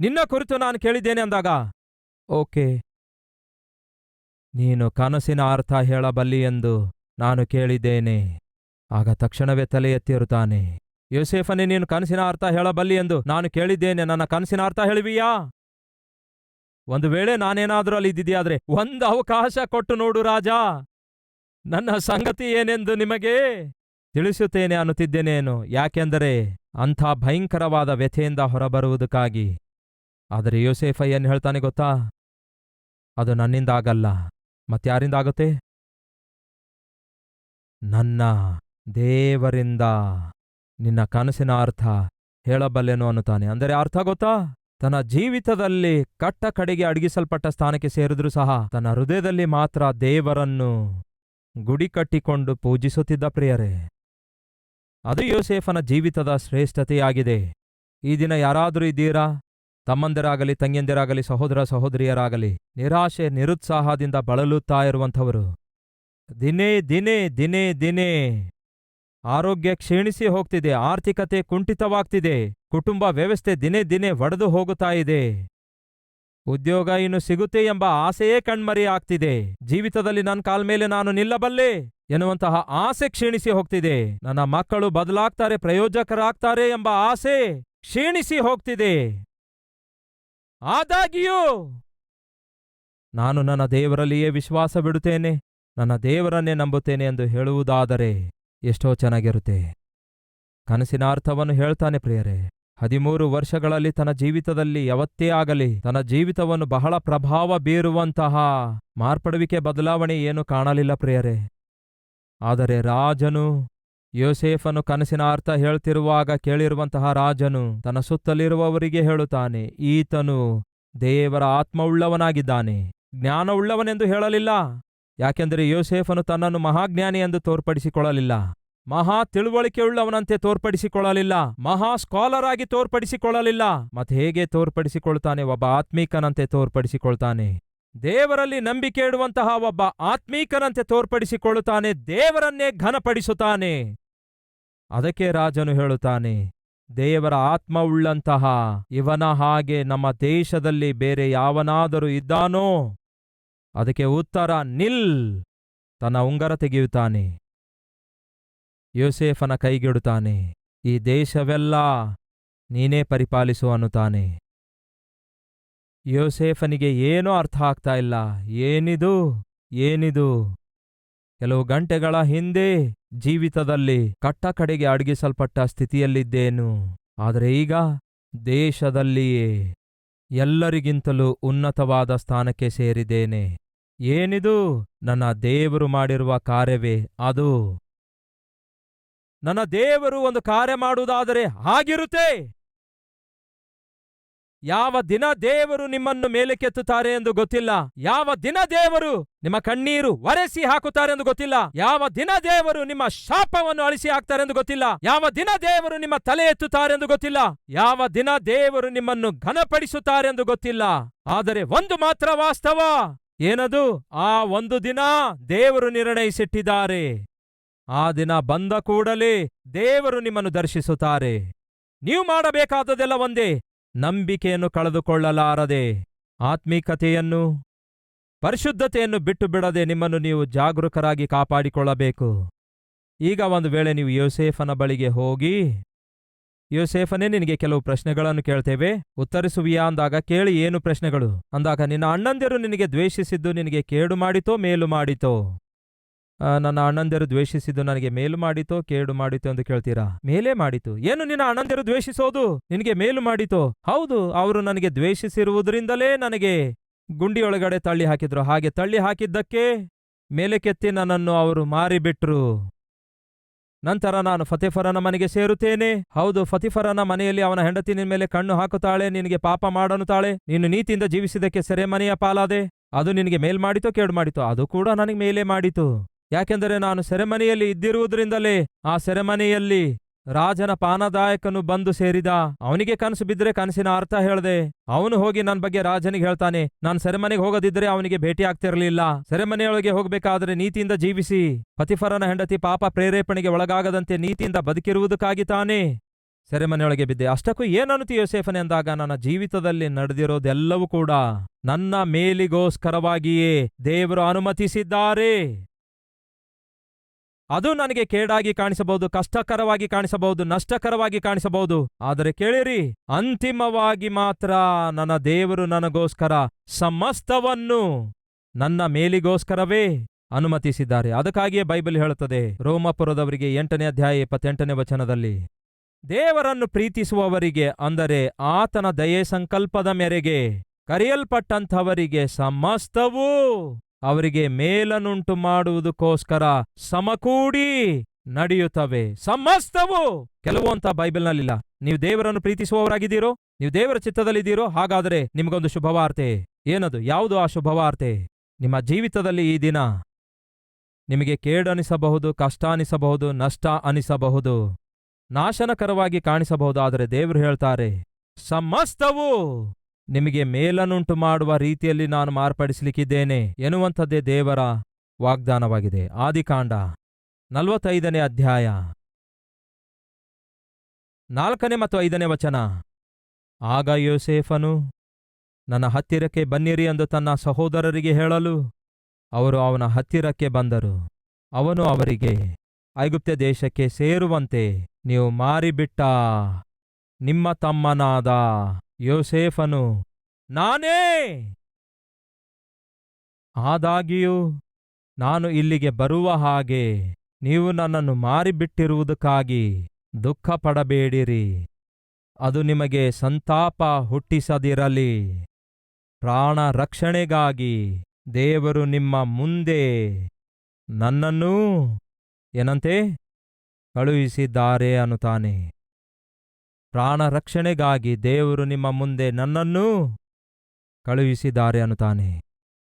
ನಿನ್ನ ಕುರಿತು ನಾನು ಕೇಳಿದ್ದೇನೆ ಅಂದಾಗ, ಓಕೆ. ನೀನು ಕನಸಿನ ಅರ್ಥ ಹೇಳಬಲ್ಲಿ ಎಂದು ನಾನು ಕೇಳಿದ್ದೇನೆ. ಆಗ ತಕ್ಷಣವೇ ತಲೆ ಎತ್ತಿರುತ್ತಾನೆ. ಯೋಸೇಫನೇ, ನೀನು ಕನಸಿನ ಅರ್ಥ ಹೇಳಬಲ್ಲಿ ಎಂದು ನಾನು ಕೇಳಿದ್ದೇನೆ. ನನ್ನ ಕನಸಿನ ಅರ್ಥ ಹೇಳುವಿಯಾ? ಒಂದು ವೇಳೆ ನಾನೇನಾದರೂ ಅಲ್ಲಿ ಇದ್ದಿದೆಯಾದ್ರೆ, ಒಂದು ಅವಕಾಶ ಕೊಟ್ಟು ನೋಡು ರಾಜ. ನನ್ನ ಸಂಗತಿ ಏನೆಂದು ನಿಮಗೆ ತಿಳಿಸುತ್ತೇನೆ ಅನ್ನುತ್ತಿದ್ದೇನೇನು ಯಾಕೆಂದರೆ ಅಂಥ ಭಯಂಕರವಾದ ವ್ಯಥೆಯಿಂದ ಹೊರಬರುವುದಕ್ಕಾಗಿ. ಆದರೆ ಯೋಸೇಫ ಹೇಳ್ತಾನೆ ಗೊತ್ತಾ? ಅದು ನನ್ನಿಂದ ಆಗಲ್ಲ ಮತ್ತಾರಿಂದ ಆಗುತ್ತೆ ನನ್ನ ದೇವರಿಂದ ನಿನ್ನ ಕನಸಿನ ಅರ್ಥ ಹೇಳಬಲ್ಲೆನು ಅನ್ನುತ್ತಾನೆ. ಅಂದರೆ ಅರ್ಥ ಗೊತ್ತಾ? ತನ್ನ ಜೀವಿತದಲ್ಲಿ ಕಟ್ಟ ಕಡೆಗೆ ಅಡಗಿಸಲ್ಪಟ್ಟ ಸ್ಥಾನಕ್ಕೆ ಸೇರಿದ್ರೂ ಸಹ ತನ್ನ ಹೃದಯದಲ್ಲಿ ಮಾತ್ರ ದೇವರನ್ನು ಗುಡಿ ಕಟ್ಟಿಕೊಂಡು ಪೂಜಿಸುತ್ತಿದ್ದ ಪ್ರಿಯರೇ. ಅದು ಯೋಸೇಫನ ಜೀವಿತದ ಶ್ರೇಷ್ಠತೆಯಾಗಿದೆ. ಈ ದಿನ ಯಾರಾದರೂ ಇದ್ದೀರಾ? ತಮ್ಮಂದಿರಾಗಲಿ, ತಂಗಿಯಂದಿರಾಗಲಿ, ಸಹೋದರ ಸಹೋದರಿಯರಾಗಲಿ, ನಿರಾಶೆ, ನಿರುತ್ಸಾಹದಿಂದ ಬಳಲುತ್ತಾ ಇರುವಂಥವರು. ದಿನೇ ದಿನೇ ದಿನೇ ದಿನೇ. ಆರೋಗ್ಯ ಕ್ಷೀಣಿಸಿ ಹೋಗ್ತಿದೆ, ಆರ್ಥಿಕತೆ ಕುಂಠಿತವಾಗ್ತಿದೆ, ಕುಟುಂಬ ವ್ಯವಸ್ಥೆ ದಿನೇ ದಿನೇ ಒಡೆದು ಹೋಗುತ್ತಾ ಇದೆ. ಉದ್ಯೋಗ ಇನ್ನು ಸಿಗುತ್ತೆ ಎಂಬ ಆಸೆಯೇ ಕಣ್ಮರಿ ಆಗ್ತಿದೆ. ಜೀವಿತದಲ್ಲಿ ನನ್ನ ಕಾಲ್ ಮೇಲೆ ನಾನು ನಿಲ್ಲಬಲ್ಲೆ ಎನ್ನುವಂತಹ ಆಸೆ ಕ್ಷೀಣಿಸಿ ಹೋಗ್ತಿದೆ. ನನ್ನ ಮಕ್ಕಳು ಬದಲಾಗ್ತಾರೆ, ಪ್ರಯೋಜಕರಾಗ್ತಾರೆ ಎಂಬ ಆಸೆ ಕ್ಷೀಣಿಸಿ ಹೋಗ್ತಿದೆ. ಆದಾಗಿಯೂ ನಾನು ನನ್ನ ದೇವರಲ್ಲಿಯೇ ವಿಶ್ವಾಸ ಬಿಡುತ್ತೇನೆ, ನನ್ನ ದೇವರನ್ನೇ ನಂಬುತ್ತೇನೆ ಎಂದು ಹೇಳುವುದಾದರೆ ಎಷ್ಟೋ ಚೆನ್ನಾಗಿರುತ್ತೆ. ಕನಸಿನ ಅರ್ಥವನ್ನು ಹೇಳ್ತಾನೆ ಪ್ರಿಯರೇ. ಹದಿಮೂರು ವರ್ಷಗಳಲ್ಲಿ ತನ್ನ ಜೀವಿತದಲ್ಲಿ ಯಾವತ್ತೇ ಆಗಲಿ ತನ್ನ ಜೀವಿತವನ್ನು ಬಹಳ ಪ್ರಭಾವ ಬೀರುವಂತಹ ಮಾರ್ಪಡುವಿಕೆ ಬದಲಾವಣೆ ಏನು ಕಾಣಲಿಲ್ಲ ಪ್ರಿಯರೇ. ಆದರೆ ರಾಜನು ಯೋಸೇಫನು ಕನಸಿನ ಅರ್ಥ ಹೇಳ್ತಿರುವಾಗ ಕೇಳಿರುವಂತಹ ರಾಜನು ತನ್ನ ಸುತ್ತಲಿರುವವರಿಗೆ ಹೇಳುತ್ತಾನೆ, ಈತನು ದೇವರ ಆತ್ಮವುಳ್ಳವನಾಗಿದ್ದಾನೆ. ಜ್ಞಾನವುಳ್ಳವನೆಂದು ಹೇಳಲಿಲ್ಲ. ಯಾಕೆಂದರೆ ಯೋಸೇಫನು ತನ್ನನ್ನು ಮಹಾಜ್ಞಾನಿ ಎಂದು ತೋರ್ಪಡಿಸಿಕೊಳ್ಳಲಿಲ್ಲ. ಮಹಾ ತಿಳುವಳಿಕೆಯುಳ್ಳವನಂತೆ ತೋರ್ಪಡಿಸಿಕೊಳ್ಳಲಿಲ್ಲ. ಮಹಾ ಸ್ಕಾಲರ್ ಆಗಿ ತೋರ್ಪಡಿಸಿಕೊಳ್ಳಲಿಲ್ಲ. ಮತ್ತೆ ಹೇಗೆ ತೋರ್ಪಡಿಸಿಕೊಳ್ತಾನೆ ಒಬ್ಬ ಆತ್ಮೀಕನಂತೆ ತೋರ್ಪಡಿಸಿಕೊಳ್ತಾನೆ ದೇವರಲ್ಲಿ ನಂಬಿಕೆ ಇಡುವಂತಹ ಒಬ್ಬ ಆತ್ಮೀಕನಂತೆ ತೋರ್ಪಡಿಸಿಕೊಳ್ಳುತ್ತಾನೆ. ದೇವರನ್ನೇ ಘನಪಡಿಸುತ್ತಾನೆ. ಅದಕ್ಕೆ ರಾಜನು ಹೇಳುತ್ತಾನೆ, ದೇವರ ಆತ್ಮವುಳ್ಳಂತಹ ಇವನ ಹಾಗೆ ನಮ್ಮ ದೇಶದಲ್ಲಿ ಬೇರೆ ಯಾವನಾದರೂ ಇದ್ದಾನೋ? ಅದಕ್ಕೆ ಉತ್ತರ, ನಿಲ್. ತನ್ನ ಉಂಗರ ತೆಗೆಯುತ್ತಾನೆ. ಯೋಸೇಫನ ಕೈಗಿಡುತ್ತಾನೆ, ಈ ದೇಶವೆಲ್ಲ ನೀನೇ ಪರಿಪಾಲಿಸು ಅನ್ನುತ್ತಾನೆ ಯೋಸೇಫನಿಗೆ ಏನೂ ಅರ್ಥ ಆಗ್ತಾ ಇಲ್ಲ, ಏನಿದು ಏನಿದು. ಕೆಲವು ಗಂಟೆಗಳ ಹಿಂದೆ ಜೀವಿತದಲ್ಲಿ ಕಟ್ಟ ಕಡೆಗೆ ಅಡಗಿಸಲ್ಪಟ್ಟ ಸ್ಥಿತಿಯಲ್ಲಿದ್ದೇನು, ಆದರೆ ಈಗ ದೇಶದಲ್ಲಿಯೇ ಎಲ್ಲರಿಗಿಂತಲೂ ಉನ್ನತವಾದ ಸ್ಥಾನಕ್ಕೆ ಸೇರಿದ್ದೇನೆ. ಏನಿದು, ನನ್ನ ದೇವರು ಮಾಡಿರುವ ಕಾರ್ಯವೇ ಅದು. ನನ್ನ ದೇವರು ಒಂದು ಕಾರ್ಯ ಮಾಡುವುದಾದರೆ ಹಾಗಿರುತ್ತೆ. ಯಾವ ದಿನ ದೇವರು ನಿಮ್ಮನ್ನು ಮೇಲಕ್ಕೆತ್ತುತ್ತಾರೆ ಎಂದು ಗೊತ್ತಿಲ್ಲ. ಯಾವ ದಿನ ದೇವರು ನಿಮ್ಮ ಕಣ್ಣೀರು ಒರೆಸಿ ಹಾಕುತ್ತಾರೆ ಎಂದು ಗೊತ್ತಿಲ್ಲ. ಯಾವ ದಿನ ದೇವರು ನಿಮ್ಮ ಶಾಪವನ್ನು ಅಳಿಸಿ ಹಾಕ್ತಾರೆ ಎಂದು ಗೊತ್ತಿಲ್ಲ. ಯಾವ ದಿನ ದೇವರು ನಿಮ್ಮ ತಲೆ ಎತ್ತುತ್ತಾರೆ ಎಂದು ಗೊತ್ತಿಲ್ಲ. ಯಾವ ದಿನ ದೇವರು ನಿಮ್ಮನ್ನು ಘನಪಡಿಸುತ್ತಾರೆ ಎಂದು ಗೊತ್ತಿಲ್ಲ. ಆದರೆ ಒಂದು ಮಾತ್ರ ವಾಸ್ತವ. ಏನದು? ಆ ಒಂದು ದಿನ ದೇವರು ನಿರ್ಣಯಿಸಿಟ್ಟಿದ್ದಾರೆ. ಆ ದಿನ ಬಂದ ಕೂಡಲೇ ದೇವರು ನಿಮ್ಮನ್ನು ದರ್ಶಿಸುತ್ತಾರೆ. ನೀವು ಮಾಡಬೇಕಾದದೆಲ್ಲ ಒಂದೇ, ನಂಬಿಕೆಯನ್ನು ಕಳೆದುಕೊಳ್ಳಲಾರದೆ, ಆತ್ಮೀಕತೆಯನ್ನು, ಪರಿಶುದ್ಧತೆಯನ್ನು ಬಿಟ್ಟು ಬಿಡದೆ ನಿಮ್ಮನ್ನು ನೀವು ಜಾಗರೂಕರಾಗಿ ಕಾಪಾಡಿಕೊಳ್ಳಬೇಕು. ಈಗ ಒಂದು ವೇಳೆ ನೀವು ಯೋಸೇಫನ ಬಳಿಗೆ ಹೋಗಿ, ಯೋಸೇಫನೇ, ನಿನಗೆ ಕೆಲವು ಪ್ರಶ್ನೆಗಳನ್ನು ಕೇಳ್ತೇವೆ. ಉತ್ತರಿಸುವಿಯಾ ಅಂದಾಗ ಕೇಳಿ, ಏನು ಪ್ರಶ್ನೆಗಳು? ಅಂದಾಗ, ನಿನ್ನ ಅಣ್ಣಂದಿರು ನಿನಗೆ ದ್ವೇಷಿಸಿದ್ದು ನಿನಗೆ ಕೇಡು ಮಾಡಿತೋ, ಮೇಲು ಮಾಡಿತೋ? ನನ್ನ ಅಣ್ಣಂದಿರು ದ್ವೇಷಿಸಿದ್ದು ನನಗೆ ಮೇಲು ಮಾಡಿತೋ, ಕೇಡು ಮಾಡಿತೋ ಎಂದು ಕೇಳ್ತೀರಾ? ಮೇಲೇ ಮಾಡಿತು. ಏನು ನಿನ್ನ ಅಣ್ಣಂದಿರು ದ್ವೇಷಿಸೋದು? ನಿನಗೆ ಮೇಲು ಮಾಡಿತೋ? ಹೌದು, ಅವರು ನನಗೆ ದ್ವೇಷಿಸಿರುವುದರಿಂದಲೇ ನನಗೆ ಗುಂಡಿಯೊಳಗಡೆ ತಳ್ಳಿ ಹಾಕಿದ್ರು. ಹಾಗೆ ತಳ್ಳಿ ಹಾಕಿದ್ದಕ್ಕೆ ಮೇಲಕ್ಕೆತ್ತಿ ನನ್ನನ್ನು ಅವರು ಮಾರಿಬಿಟ್ರು. ನಂತರ ನಾನು ಫತಿಫರನ ಮನೆಗೆ ಸೇರುತ್ತೇನೆ. ಹೌದು, ಫತಿಫರನ ಮನೆಯಲ್ಲಿ ಅವನ ಹೆಂಡತಿ ನಿನ್ ಮೇಲೆ ಕಣ್ಣು ಹಾಕುತ್ತಾಳೆ, ನಿನಗೆ ಪಾಪ ಮಾಡನುತ್ತಾಳೆ ನೀನು ನೀತಿಯಿಂದ ಜೀವಿಸಿದಕ್ಕೆ ಸೆರೆಮನೆಯ ಪಾಲಾದೆ. ಅದು ನಿನಗೆ ಮೇಲ್ ಮಾಡಿತೋ, ಕೇಡು ಮಾಡಿತೋ? ಅದು ಕೂಡ ನನಗೆ ಮೇಲೇ ಮಾಡಿತು. ಯಾಕೆಂದರೆ ನಾನು ಸೆರೆಮನೆಯಲ್ಲಿ ಇದ್ದಿರುವುದರಿಂದಲೇ ಆ ಸೆರೆಮನೆಯಲ್ಲಿ ರಾಜನ ಪಾನದಾಯಕನು ಬಂದು ಸೇರಿದ. ಅವನಿಗೆ ಕನಸು ಬಿದ್ದರೆ ಕನಸಿನ ಅರ್ಥ ಹೇಳ್ದೆ, ಅವನು ಹೋಗಿ ನನ್ನ ಬಗ್ಗೆ ರಾಜನಿಗೆ ಹೇಳ್ತಾನೆ, ನಾನು ಸೆರೆಮನೆಗೆ ಹೋಗದಿದ್ರೆ ಅವನಿಗೆ ಭೇಟಿ ಆಗ್ತಿರ್ಲಿಲ್ಲ. ಸೆರೆಮನೆಯೊಳಗೆ ಹೋಗ್ಬೇಕಾದ್ರೆ ನೀತಿಯಿಂದ ಜೀವಿಸಿ. ಪತಿಫರನ ಹೆಂಡತಿ ಪಾಪ ಪ್ರೇರೇಪಣೆಗೆ ಒಳಗಾಗದಂತೆ ನೀತಿಯಿಂದ ಬದುಕಿರುವುದಕ್ಕಾಗಿ ತಾನೇ ಸೆರೆಮನೆಯೊಳಗೆ ಬಿದ್ದೆ. ಅಷ್ಟಕ್ಕೂ ಏನನ್ನುತ್ತಿ ಯೋಸೇಫನೆ ಎಂದಾಗ ನನ್ನ ಜೀವಿತದಲ್ಲಿ ನಡೆದಿರೋದೆಲ್ಲವೂ ಕೂಡ ನನ್ನ ಮೇಲಿಗೋಸ್ಕರವಾಗಿಯೇ ದೇವರು ಅನುಮತಿಸಿದ್ದಾರೆ. ಅದು ನನಗೆ ಕೇಡಾಗಿ ಕಾಣಿಸಬಹುದು, ಕಷ್ಟಕರವಾಗಿ ಕಾಣಿಸಬಹುದು, ನಷ್ಟಕರವಾಗಿ ಕಾಣಿಸಬಹುದು. ಆದರೆ ಕೇಳಿರಿ, ಅಂತಿಮವಾಗಿ ಮಾತ್ರ ನನ್ನ ದೇವರು ನನಗೋಸ್ಕರ ಸಮಸ್ತವನ್ನು ನನ್ನ ಮೇಲಿಗೋಸ್ಕರವೇ ಅನುಮತಿಸಿದ್ದಾರೆ. ಅದಕ್ಕಾಗಿಯೇ ಬೈಬಲ್ ಹೇಳುತ್ತದೆ, ರೋಮಪುರದವರಿಗೆ ಎಂಟನೇ ಅಧ್ಯಾಯ ಇಪ್ಪತ್ತೆಂಟನೇ ವಚನದಲ್ಲಿ, ದೇವರನ್ನು ಪ್ರೀತಿಸುವವರಿಗೆ ಅಂದರೆ ಆತನ ದಯೆ ಸಂಕಲ್ಪದ ಮೇರೆಗೆ ಕರೆಯಲ್ಪಟ್ಟಂಥವರಿಗೆ ಸಮಸ್ತವೂ ಅವರಿಗೆ ಮೇಲನ್ನುಂಟು ಮಾಡುವುದಕ್ಕೋಸ್ಕರ ಸಮಕೂಡಿ ನಡೆಯುತ್ತವೆ. ಸಮಸ್ತವು! ಕೆಲವು ಅಂತ ಬೈಬಲ್ನಲ್ಲಿಲ್ಲ. ನೀವು ದೇವರನ್ನು ಪ್ರೀತಿಸುವವರಾಗಿದ್ದೀರೋ? ನೀವು ದೇವರ ಚಿತ್ತದಲ್ಲಿದ್ದೀರೋ? ಹಾಗಾದರೆ ನಿಮಗೊಂದು ಶುಭವಾರ್ತೆ. ಏನದು? ಯಾವುದು ಆ ಶುಭವಾರ್ತೆ? ನಿಮ್ಮ ಜೀವಿತದಲ್ಲಿ ಈ ದಿನ ನಿಮಗೆ ಕೇಡನಿಸಬಹುದು ಕಷ್ಟ ಅನಿಸಬಹುದು ನಷ್ಟ ಅನಿಸಬಹುದು. ನಾಶನಕರವಾಗಿ ಕಾಣಿಸಬಹುದು ಆದರೆ ದೇವರು ಹೇಳ್ತಾರೆ, ಸಮಸ್ತವು! ನಿಮಗೆ ಮೇಲನ್ನುಂಟು ಮಾಡುವ ರೀತಿಯಲ್ಲಿ ನಾನು ಮಾರ್ಪಡಿಸಲಿಕ್ಕಿದ್ದೇನೆ ಎನ್ನುವಂಥದ್ದೇ ದೇವರ ವಾಗ್ದಾನವಾಗಿದೆ. ಆದಿಕಾಂಡ ನಲವತ್ತೈದನೇ ಅಧ್ಯಾಯ. ನಾಲ್ಕನೇ ಮತ್ತು ಐದನೇ ವಚನ. ಆಗ ಯೋಸೇಫನು, ನನ್ನ ಹತ್ತಿರಕ್ಕೆ ಬನ್ನಿರಿ ಎಂದು ತನ್ನ ಸಹೋದರರಿಗೆ ಹೇಳಲು ಅವರು ಅವನ ಹತ್ತಿರಕ್ಕೆ ಬಂದರು. ಅವನು ಅವರಿಗೆ ಐಗುಪ್ತ ದೇಶಕ್ಕೆ ಸೇರುವಂತೆ ನೀವು ಮಾರಿಬಿಟ್ಟ, ನಿಮ್ಮ ತಮ್ಮನಾದ ಯೋಸೇಫನು, ನಾನೇ! ಆದಾಗಿಯೂ, ನಾನು ಇಲ್ಲಿಗೆ ಬರುವ ಹಾಗೆ ನೀವು ನನ್ನನ್ನು ಮಾರಿಬಿಟ್ಟಿರುವುದಕ್ಕಾಗಿ ದುಃಖ ಪಡಬೇಡಿರಿ ಅದು ನಿಮಗೆ ಸಂತಾಪ ಹುಟ್ಟಿಸದಿರಲಿ. ಪ್ರಾಣ ರಕ್ಷಣೆಗಾಗಿ ದೇವರು ನಿಮ್ಮ ಮುಂದೆ ನನ್ನನ್ನೂ ಏನಂತೆ ಕಳುಹಿಸಿದ್ದಾರೆ ಅನ್ನುತ್ತಾನೆ. ಪ್ರಾಣ ರಕ್ಷಣೆಗಾಗಿ ದೇವರು ನಿಮ್ಮ ಮುಂದೆ ನನ್ನನ್ನೂ ಕಳುಹಿಸಿದ್ದಾರೆ ಅನ್ನುತ್ತಾನೆ.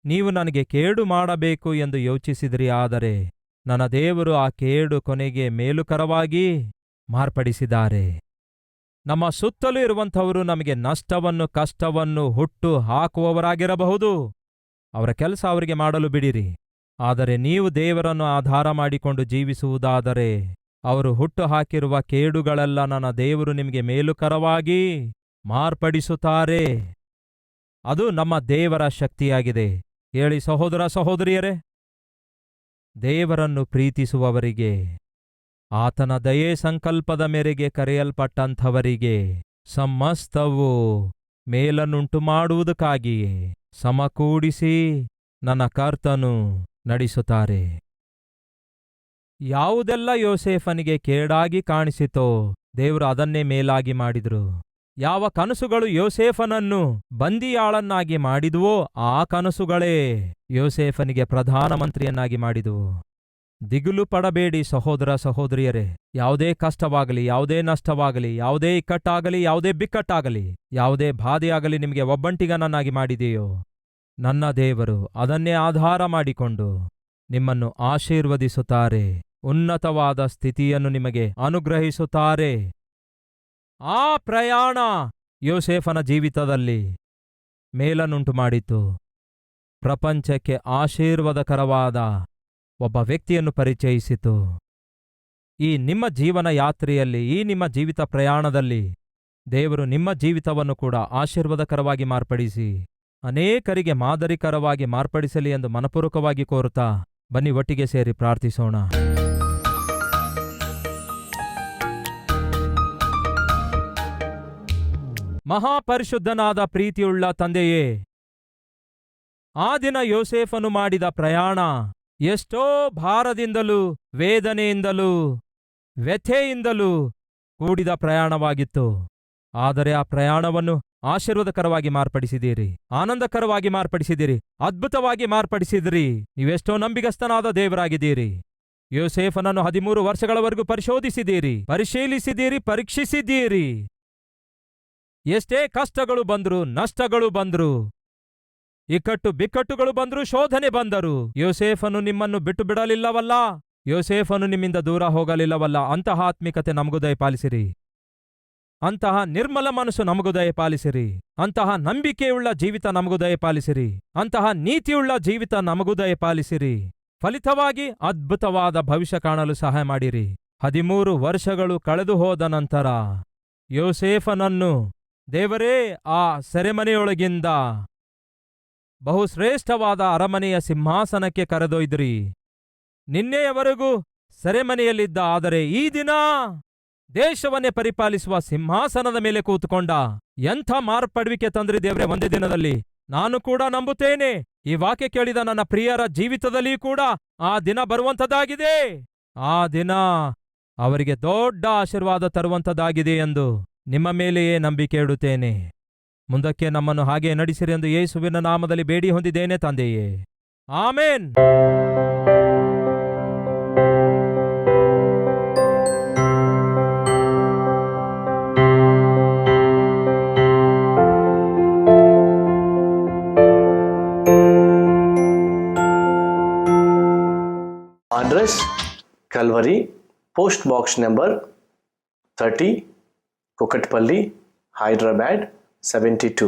ನೀವು ನನಗೆ ಕೇಡು ಮಾಡಬೇಕು ಎಂದು ಯೋಚಿಸಿದಿರಿ, ಆದರೆ ನನ್ನ ದೇವರು ಆ ಕೇಡು ಕೊನೆಗೆ ಮೇಲುಕರವಾಗಿ ಮಾರ್ಪಡಿಸಿದ್ದಾರೆ. ನಮ್ಮ ಸುತ್ತಲೂ ಇರುವಂಥವರು ನಮಗೆ ನಷ್ಟವನ್ನು, ಕಷ್ಟವನ್ನು ಹುಟ್ಟು ಹಾಕುವವರಾಗಿರಬಹುದು. ಅವರ ಕೆಲಸ ಅವರಿಗೆ ಮಾಡಲು ಬಿಡಿರಿ. ಆದರೆ ನೀವು ದೇವರನ್ನು ಆಧಾರ ಮಾಡಿಕೊಂಡು ಜೀವಿಸುವುದಾದರೆ ಅವರು ಹುಟ್ಟು ಹಾಕಿರುವ ಕೇಡುಗಳೆಲ್ಲ ನನ್ನ ದೇವರು ನಿಮಗೆ ಮೇಲುಕರವಾಗಿ ಮಾರ್ಪಡಿಸುತ್ತಾರೆ. ಅದು ನಮ್ಮ ದೇವರ ಶಕ್ತಿಯಾಗಿದೆ. ಹೇಳಿ ಸಹೋದರ ಸಹೋದರಿಯರೇ. ದೇವರನ್ನು ಪ್ರೀತಿಸುವವರಿಗೆ, ಆತನ ದಯೆ ಸಂಕಲ್ಪದ ಮೇರೆಗೆ ಕರೆಯಲ್ಪಟ್ಟಂಥವರಿಗೆ ಸಮಸ್ತವು ಮೇಲನ್ನುಂಟು ಮಾಡುವುದಕ್ಕಾಗಿಯೇ ಸಮಕೂಡಿಸಿ ನನ್ನ ಕರ್ತನು ನಡೆಸುತ್ತಾರೆ. ಯಾವುದೆಲ್ಲ ಯೋಸೇಫನಿಗೆ ಕೇಡಾಗಿ ಕಾಣಿಸಿತೋ ದೇವರು ಅದನ್ನೇ ಮೇಲಾಗಿ ಮಾಡಿದ್ರು. ಯಾವ ಕನಸುಗಳು ಯೋಸೇಫನನ್ನು ಬಂದಿಯಾಳನ್ನಾಗಿ ಮಾಡಿದುವೋ ಆ ಕನಸುಗಳೇ ಯೋಸೇಫನಿಗೆ ಪ್ರಧಾನಮಂತ್ರಿಯನ್ನಾಗಿ ಮಾಡಿದುವು. ದಿಗುಲು ಪಡಬೇಡಿ ಸಹೋದರ ಸಹೋದರಿಯರೇ, ಯಾವುದೇ ಕಷ್ಟವಾಗಲಿ, ಯಾವುದೇ ನಷ್ಟವಾಗಲಿ, ಯಾವುದೇ ಇಕ್ಕಟ್ಟಾಗಲಿ, ಯಾವುದೇ ಬಿಕ್ಕಟ್ಟಾಗಲಿ, ಯಾವುದೇ ಬಾಧೆಯಾಗಲಿ ನಿಮಗೆ ಒಬ್ಬಂಟಿಗನನ್ನಾಗಿ ಮಾಡಿದೆಯೋ? ನನ್ನ ದೇವರು ಅದನ್ನೇ ಆಧಾರ ಮಾಡಿಕೊಂಡು ನಿಮ್ಮನ್ನು ಆಶೀರ್ವದಿಸುತ್ತಾರೆ. ಉನ್ನತವಾದ ಸ್ಥಿತಿಯನ್ನು ನಿಮಗೆ ಅನುಗ್ರಹಿಸುತ್ತಾರೆ. ಆ ಪ್ರಯಾಣ ಯೋಸೇಫನ ಜೀವಿತದಲ್ಲಿ ಮೇಲನ್ನುಂಟು ಮಾಡಿತು ಪ್ರಪಂಚಕ್ಕೆ ಆಶೀರ್ವಾದಕರವಾದ ಒಬ್ಬ ವ್ಯಕ್ತಿಯನ್ನು ಪರಿಚಯಿಸಿತು. ಈ ನಿಮ್ಮ ಜೀವನ ಯಾತ್ರೆಯಲ್ಲಿ, ಈ ನಿಮ್ಮ ಜೀವಿತ ಪ್ರಯಾಣದಲ್ಲಿ ದೇವರು ನಿಮ್ಮ ಜೀವಿತವನ್ನು ಕೂಡ ಆಶೀರ್ವಾದಕರವಾಗಿ ಮಾರ್ಪಡಿಸಿ, ಅನೇಕರಿಗೆ ಮಾದರಿಕರವಾಗಿ ಮಾರ್ಪಡಿಸಲಿ ಎಂದು ಮನಪೂರ್ವಕವಾಗಿ ಕೋರುತ್ತಾ ಬನ್ನಿ ಒಟ್ಟಿಗೆ ಸೇರಿ ಪ್ರಾರ್ಥಿಸೋಣ. ಮಹಾಪರಿಶುದ್ಧನಾದ ಪ್ರೀತಿಯುಳ್ಳ ತಂದೆಯೇ, ಆ ದಿನ ಯೋಸೇಫನು ಮಾಡಿದ ಪ್ರಯಾಣ ಎಷ್ಟೋ ಭಾರದಿಂದಲೂ, ವೇದನೆಯಿಂದಲೂ, ವ್ಯಥೆಯಿಂದಲೂ ಕೂಡಿದ ಪ್ರಯಾಣವಾಗಿತ್ತು. ಆದರೆ ಆ ಪ್ರಯಾಣವನ್ನು ಆಶೀರ್ವಾದಕರವಾಗಿ ಮಾರ್ಪಡಿಸಿದ್ದೀರಿ, ಆನಂದಕರವಾಗಿ ಮಾರ್ಪಡಿಸಿದಿರಿ ಅದ್ಭುತವಾಗಿ ಮಾರ್ಪಡಿಸಿದಿರಿ. ನೀವೆಷ್ಟೋ ನಂಬಿಗಸ್ತನಾದ ದೇವರಾಗಿದ್ದೀರಿ. ಯೋಸೇಫನನ್ನು ಹದಿಮೂರು ವರ್ಷಗಳವರೆಗೂ ಪರಿಶೋಧಿಸಿದ್ದೀರಿ, ಪರಿಶೀಲಿಸಿದ್ದೀರಿ, ಪರೀಕ್ಷಿಸಿದ್ದೀರಿ. ಎಷ್ಟೇ ಕಷ್ಟಗಳು ಬಂದ್ರು, ನಷ್ಟಗಳು ಬಂದ್ರು, ಇಕ್ಕಟ್ಟು ಬಿಕ್ಕಟ್ಟುಗಳು ಬಂದ್ರು ಶೋಧನೆ ಬಂದರು, ಯೋಸೇಫನು ನಿಮ್ಮನ್ನು ಬಿಟ್ಟು ಬಿಡಲಿಲ್ಲವಲ್ಲ? ಯೋಸೇಫನು ನಿಮ್ಮಿಂದ ದೂರ ಹೋಗಲಿಲ್ಲವಲ್ಲ? ಅಂತಹ ಆತ್ಮಿಕತೆ ನಮಗೂ ದಯಪಾಲಿಸಿರಿ. ಅಂತಹ ನಿರ್ಮಲ ಮನಸ್ಸು ನಮಗೂ ದಯಪಾಲಿಸಿರಿ. ಅಂತಹ ನಂಬಿಕೆಯುಳ್ಳ ಜೀವಿತ ನಮಗೂ ದಯಪಾಲಿಸಿರಿ. ಅಂತಹ ನೀತಿಯುಳ್ಳ ಜೀವಿತ ನಮಗೂ ದಯಪಾಲಿಸಿರಿ. ಫಲಿತವಾಗಿ ಅದ್ಭುತವಾದ ಭವಿಷ್ಯ ಕಾಣಲು ಸಹಾಯ ಮಾಡಿರಿ. ಹದಿಮೂರು ವರ್ಷಗಳು ಕಳೆದು ಹೋದ ನಂತರ ಯೋಸೇಫನನ್ನು ದೇವರೇ, ಆ ಸೆರೆಮನೆಯೊಳಗಿಂದ ಬಹುಶ್ರೇಷ್ಠವಾದ ಅರಮನೆಯ ಸಿಂಹಾಸನಕ್ಕೆ ಕರೆದೊಯ್ದ್ರಿ. ನಿನ್ನೆಯವರೆಗೂ ಸೆರೆಮನೆಯಲ್ಲಿದ್ದ, ಆದರೆ ಈ ದಿನ ದೇಶವನ್ನೇ ಪರಿಪಾಲಿಸುವ ಸಿಂಹಾಸನದ ಮೇಲೆ ಕೂತುಕೊಂಡ, ಎಂಥ ಮಾರ್ಪಡುವಿಕೆ ತಂದ್ರಿ ದೇವ್ರೆ ಒಂದೇ ದಿನದಲ್ಲಿ. ನಾನು ಕೂಡ ನಂಬುತ್ತೇನೆ. ಈ ವಾಕ್ಯ ಕೇಳಿದ ನನ್ನ ಪ್ರಿಯರ ಜೀವಿತದಲ್ಲಿ ಕೂಡ ಆ ದಿನ ಬರುವಂಥದ್ದಾಗಿದೆ. ಆ ದಿನ ಅವರಿಗೆ ದೊಡ್ಡ ಆಶೀರ್ವಾದ ತರುವಂಥದ್ದಾಗಿದೆ ಎಂದು ನಿಮ್ಮ ಮೇಲೆಯೇ ನಂಬಿಕೆ ಇಡುತ್ತೇನೆ. ಮುಂದಕ್ಕೆ ನಮ್ಮನ್ನು ಹಾಗೆ ನಡೆಸಿರಿ ಎಂದು ಯೇಸುವಿನ ನಾಮದಲ್ಲಿ ಬೇಡಿ ಹೊಂದಿದ್ದೇನೆ ತಂದೆಯೇ. Amen. Address Calvary post box number 30, Kokatpalli, Hyderabad 72.